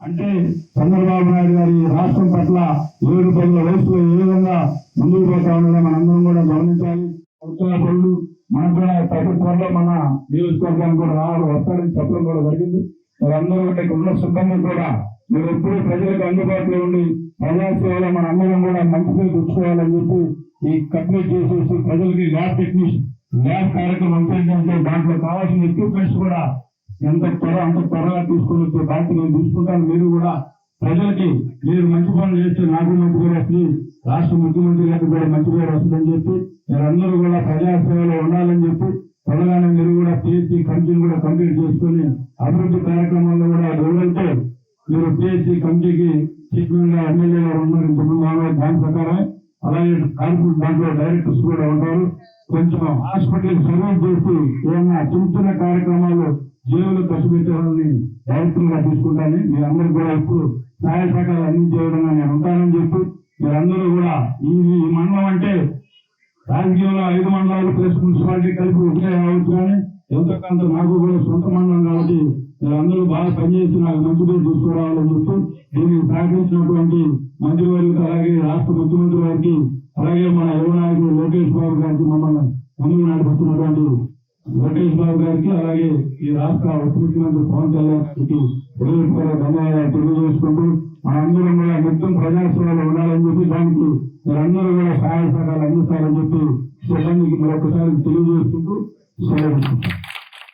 అంటే చంద్రబాబు నాయుడు గారి రాష్ట్రం పట్ల ఏడు పదుల వయసులో ఏ విధంగా ముందుకు పోతా ఉండడం మనందరం కూడా గమనించాలి. ఉత్తర పనులు మనకు కూడా ప్రభుత్వంలో మన నియోజకవర్గానికి కూడా రావాలి వస్తారని చెప్పడం కూడా జరిగింది. మీరందరూ కూడా ఉన్న సిబ్బంది కూడా మీరు ఎప్పుడూ ప్రజలకు అందుబాటులో ఉండి ప్రజాసేవలో మన అందరం కూడా మంచి పేరు తెచ్చుకోవాలని చెప్పి ఈ కంప్లీట్ చేసేసి ప్రజలకి ల్యాబ్ టెక్నీషియన్ ల్యాబ్ కార్యక్రమం ఏంటంటే దాంట్లో కావాల్సిన ఎక్విప్మెంట్స్ కూడా ఎంత త్వర అంత త్వరగా తీసుకొని వచ్చే బాధ్యత నేను తీసుకుంటాను. మీరు కూడా ప్రజలకి మీరు మంచి పనులు చేస్తే నాకు మంచి పేరు వస్తుంది. రాష్ట్ర ముఖ్యమంత్రి గారికి కూడా మంచి పేరు వస్తుందని చెప్పి మీరందరూ కూడా ప్రజాసేవలో ఉండాలని చెప్పి త్వరగానే మీరు కూడా పిహెచ్సి కమిటీని కూడా కంప్లీట్ చేసుకొని అభివృద్ధి కార్యక్రమాల్లో కూడా ఎవరైతే మీరు పిహెచ్సి కమిటీకి చీఫ్ మినిస్టర్ ఎమ్మెల్యే గారు ఉన్నారు. ఇంతకుముందు దాని ప్రకారం అలాగే కార్పొరేట్ దాంట్లో డైరెక్టర్స్ కూడా ఉంటారు కొంచెం హాస్పిటల్ సర్వీస్ చేసి ఏమన్నా చిన్న చిన్న కార్యక్రమాలు జీవులు ఖర్చు పెట్టాలని డైరెక్టర్గా తీసుకుంటాను. మీరందరూ కూడా ఇప్పుడు సహాయ సహకారాలు అందించే విధంగా నేను ఉంటానని చెప్పి మీరందరూ కూడా ఈ మండలం అంటే రాజకీయంలో ఐదు మండలాలు ప్లస్ మున్సిపాలిటీ కలిపి ఒకటే కావచ్చు కానీ ఎంతో కొంత నాకు కూడా సొంత మండలం బాగా పనిచేస్తున్నారు. నాకు మంచి పేరు తీసుకురావాలని చెప్పి దీనికి సహకరించినటువంటి మంత్రివర్యులకు అలాగే రాష్ట్ర ముఖ్యమంత్రి గారికి అలాగే మన యువ నాయకుడు లోకేష్ బాబు గారికి మమ్మల్ని ముందుకు నడిపిస్తున్నటువంటి లోకేష్ బాబు గారికి అలాగే ఈ రాష్ట్ర ఉప ముఖ్యమంత్రి పవన్ కళ్యాణ్ గారికి హృదయపూర్వక ధన్యవాదాలు తెలియజేసుకుంటూ మనందరం కూడా నిత్యం ప్రజాస్వామ్యంలో ఉండాలని చెప్పి దానికి మీరందరూ కూడా సహాయ సహకారాలు అందిస్తారని చెప్పి సిబ్బందికి మరొకసారి తెలియజేసుకుంటూ సెలవు